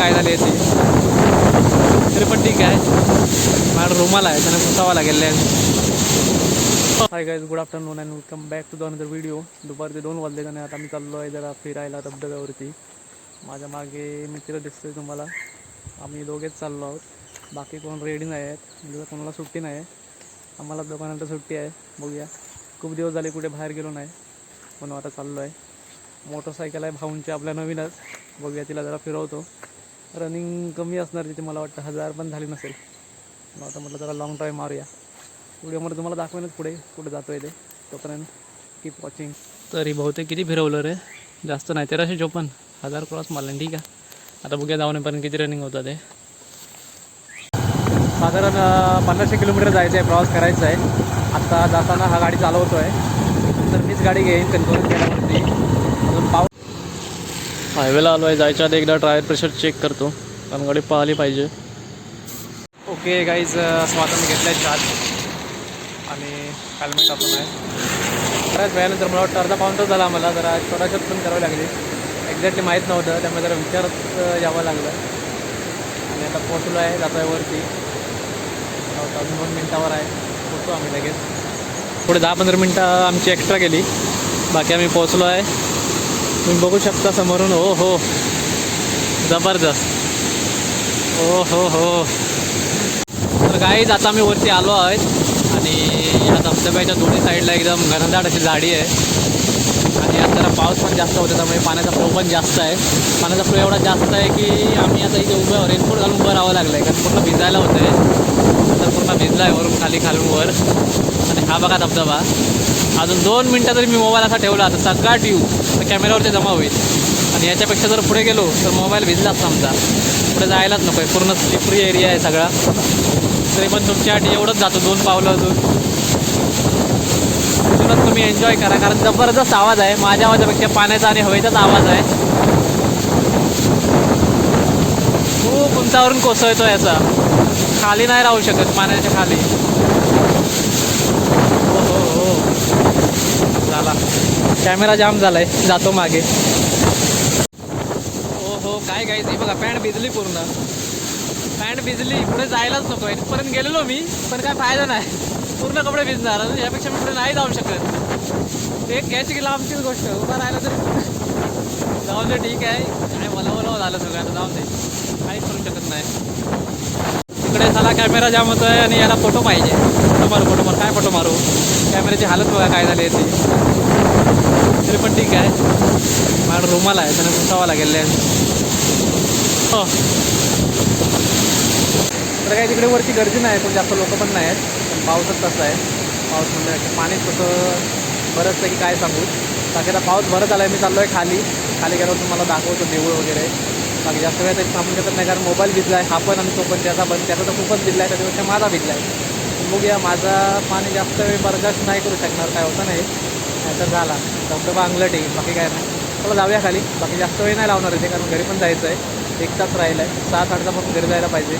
काय झाले आहे तरी पण ठीक आहे. माझा रुमाल आहे त्यांना पुसावा लागेल hi guys good afternoon and welcome back to the another video दुपारचे दोन वाजले आणि आता मी चाललो आहे जरा फिरायला धबधब्यावरती. माझ्या मागे मित्र दिसतोय तुम्हाला. आम्ही दोघेच चाललो आहोत. बाकी कोण रेडी नाही आहेत. म्हणजे कोणाला सुट्टी नाही आहे. आम्हाला दोघांना सुट्टी आहे. बघूया. खूप दिवस झाले कुठे बाहेर गेलो नाही. म्हणून आता चाललो आहे मोटरसायकल आहे भाऊंची आपल्या नवीनच. बघूया तिला जरा फिरवतो. रनिंग कमी असणार तिथे मला वाटतं हजार पण झाली नसेल. मग आता म्हटलं जरा लॉंग ड्राईव्ह मारूया. व्हिडिओमध्ये तुम्हाला दाखवेनच पुढे कुठे जातो आहे ते. तोपर्यंत कीप वॉचिंग तरी बहुतेक किती फिरवलं रे? जास्त नाही तेराशे चोपन्न. हजार क्रॉस मारलं ठीक आहे. आता बघूया जाऊनपर्यंत किती रनिंग होतं ते. साधारण पन्नासशे किलोमीटर जायचं आहे प्रवास करायचा आहे. आता जाताना हा गाडी चालवतो आहे नंतर मीच गाडी घेईन कन्फर्म केल्यावरती. हायवेला आलो आहे. जायच्या आधी एकदा टायर प्रेशर चेक करतो. कारण गाडी पाहिली पाहिजे. ओके गाईज स्वातंत्र्य घेतलं आहे चार्ज आणि हेल्मेट आपण आहे. बऱ्याच वेळानंतर मला वाटतं अर्धा पाऊन तास झाला आम्हाला. जरा छोटाशत पण करावी लागली. एक्झॅक्टली माहीत नव्हतं. त्यामुळे जरा विचारत यावं लागलं. आणि आता पोचलो आहे. जातो आहे वरती अजून दोन मिनटावर आहे. पोचतो आम्ही लगेच. पुढे दहा पंधरा मिनटं आमची एक्स्ट्रा गेली. बाकी आम्ही पोचलो आहे. तुम्ही बघू शकता समोरून. हो हो. जबरदस्त. हो हो हो. तर काहीच आता आम्ही वरती आलो आहेत आणि या धबधब्याच्या दोन्ही साईडला एकदम घनदाट अशी झाडी आहे. आणि आता जरा पाऊस पण जास्त होतो त्यामुळे पाण्याचा फ्लो पण जास्त आहे. पाण्याचा फ्लो एवढा जास्त आहे की आम्ही आता इथे उभं रेनकोट घालून उभं राहावं लागलं आहे कारण पूर्ण भिजायला होतं आहे तर पूर्ण भिजला आहे वरून खाली खालून वर. आणि हा बघा धबधबा. अजून दोन मिनटं जरी मी मोबाईल असा ठेवला तर सगळा ट्यू तर कॅमेऱ्यावरती जमा होईल. आणि याच्यापेक्षा जर पुढे गेलो तर मोबाईल भिजलाच आमचा पुढे जायलाच नको आहे पूर्ण स्लिपरी एरिया आहे सगळा. तरी पण तुमच्यासाठी एवढंच जातो. दोन पावलं अजून अजूनच तुम्ही एन्जॉय करा. कारण जबरदस्त आवाज आहे. माझ्या आवाजापेक्षा पाण्याचा आणि हवेचाच आवाज आहे. खूप उंचावरून कोसळतो याचा. खाली नाही राहू शकत. पाण्याच्या खाली. हो हो हो. झाला कॅमेरा जाम झालाय जातो मागे. हो हो काय काय ते बघा पॅन्ट भिजली पूर्ण. पॅन्ट भिजली पुढे जायलाच नको आहे इथपर्यंत गेलेलो मी पण काय फायदा नाही. पूर्ण कपडे भिजणार यापेक्षा मी पुढे नाही जाऊ शकत. ते कॅच गेला आमचीच गोष्ट उभा राहिला तर. जाऊन दे ठीक आहे. आणि मला मला झालं सगळ्यांना आता जाऊन दे. काहीच करू शकत नाही. त्याला कॅमेरा जाम होतो आहे आणि याला फोटो पाहिजे. फोटो मारू फोटो मारू. काय फोटो मारू? कॅमेऱ्याची हालत बघा काय झाली आहे ती तरी पण ठीक आहे. माझा रुमाल आहे त्याने पुसावा लागेल हो. तर काही तिकडे वरती गर्दी नाही पण जास्त लोक पण नाही आहेत. पण पाऊसच तसं आहे. पाऊस म्हणजे पाणी तसं बरंच आहे की काय सांगू. बाकी आता पाऊस भरत आला आहे मी चाललो आहे खाली. खाली गेल्यावर तुम्हाला दाखवतो देऊळ वगैरे. बाकी जास्त वेळ तरी थांबून शकत नाही कारण मोबाईल भिजला आहे हा पण आणि तो पण त्याचा पण त्याचा तर खूपच भिजला आहे त्याच्यापेक्षा माझा भिजला आहे बघूया माझा पाणी जास्त वेळ बर्दाश्त नाही करू शकणार काय होतं नाही. नाहीतर झाला. धबधबा अंगलट येईल बाकी काय नाही. चला जाऊया खाली. बाकी जास्त वेळ नाही लावणार इथे कारण घरी पण जायचं आहे एक तास राहिला आहे सहा आठ पण घरी जायला पाहिजे.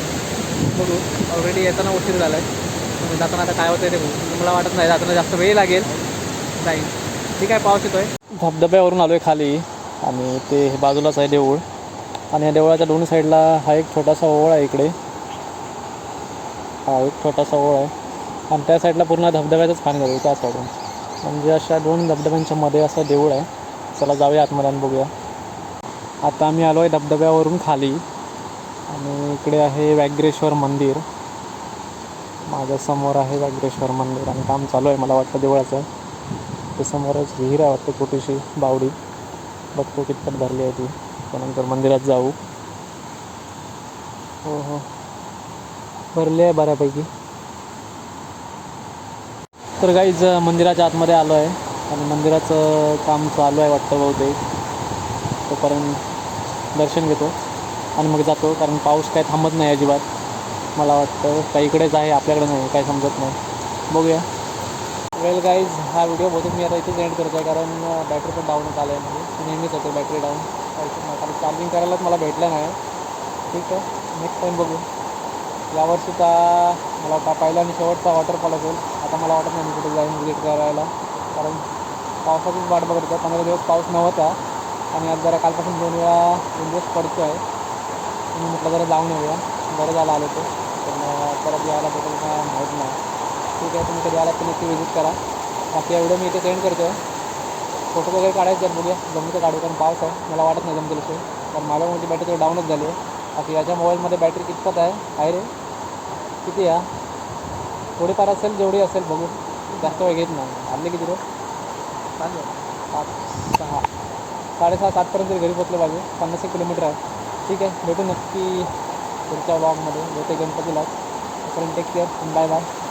बघू. ऑलरेडी येताना उशीर झाला आहे म्हणजे जाताना आता काय होतं आहे ते बघू. मला वाटत नाही जाताना जास्त वेळ लागेल. जाईल ठीक आहे पाऊस आहे धबधब्यावरून आलो आहे खाली. आणि ते बाजूलाच आहे देऊळ. आणि या देवळाच्या दोन्ही साईडला हा एक छोटासा ओळ आहे इकडे. हा एक छोटासा ओळ आहे. आणि त्या साईडला पूर्ण धबधब्याचंच पाणी जातं त्या साईडून. म्हणजे अशा दोन धबधब्यांच्या मध्ये असं देऊळ आहे. चला जाऊया आतमध्ये आणि बघूया. आता आम्ही आलो आहे धबधब्यावरून खाली. आणि इकडे आहे व्याघ्रेश्वर मंदिर. माझ्यासमोर आहे व्याघ्रेश्वर मंदिर आणि काम चालू आहे मला वाटतं देवळाचं. ते समोरच विहीर आहे वाटतं छोटीशी बावडी. बघतो कितपत भरली आहे ती. त्यानंतर मंदिरात जाऊ. हो हो. भरली आहे बऱ्यापैकी. तर काहीच मंदिराच्या आतमध्ये आलो आहे. आणि मंदिराचं काम चालू आहे वाटतं बहुतेक. तोपर्यंत दर्शन घेतो. आणि मग जातो कारण पाऊस काय थांबत नाही अजिबात. मला वाटतं काही इकडेच आहे आपल्याकडे नाही काय समजत नाही. बघूया. वेल गाईज हा व्हिडिओ बहुतेक मी आता इथेच एंड करतो आहे कारण बॅटरी पण डाऊन आलं आहे म्हणजे. नेहमीच होतो बॅटरी डाऊन कारण चार्जिंग करायलाच मला भेटलं नाही. ठीक आहे नेक्स्ट टाईम बघू. यावर्षीचा मला वाटतं पहिला आणि शेवटचा वॉटरफॉल असेल. आता मला वाटत नाही मी कुठे जाईन विजिट करायला. कारण पावसाचीच वाट बघत होतं. पंधरा दिवस पाऊस नव्हता. आणि आज जरा कालपासून दोन वेळा दोन दिवस पडतो आहे मी म्हटलं जरा जाऊन येऊया. बरं झालं आलो तो. पण परत यायला भेटेल का माहीत नाही. ठीक आहे तुम्ही कधी आलात तर नक्की विजिट करा. बाकी एवढं मी इथे सेंड करतो फोटो वगैरे काढायचे आहेत बघूया. जमलं तर काढू कारण पाऊस आहे. मला वाटत नाही जमतील असे. कारण माझ्या मोठी बॅटरी थोडी डाऊनच झाली आहे. बाकी याच्या मोबाईलमध्ये बॅटरी कितपत आहे? आहे रे. किती या थोडीफार असेल जेवढी असेल बघू जास्त वेळ घेत नाही. आणले किती रे? पाच. सहा. साडेसहा सातपर्यंत घरी पोचले पाहिजे पन्नास एक किलोमीटर आहे. ठीक आहे. भेटू नक्की पुढच्या ब्लॉगमध्ये भेटे गणपतीला. तोपर्यंत टेक केअर बाय बाय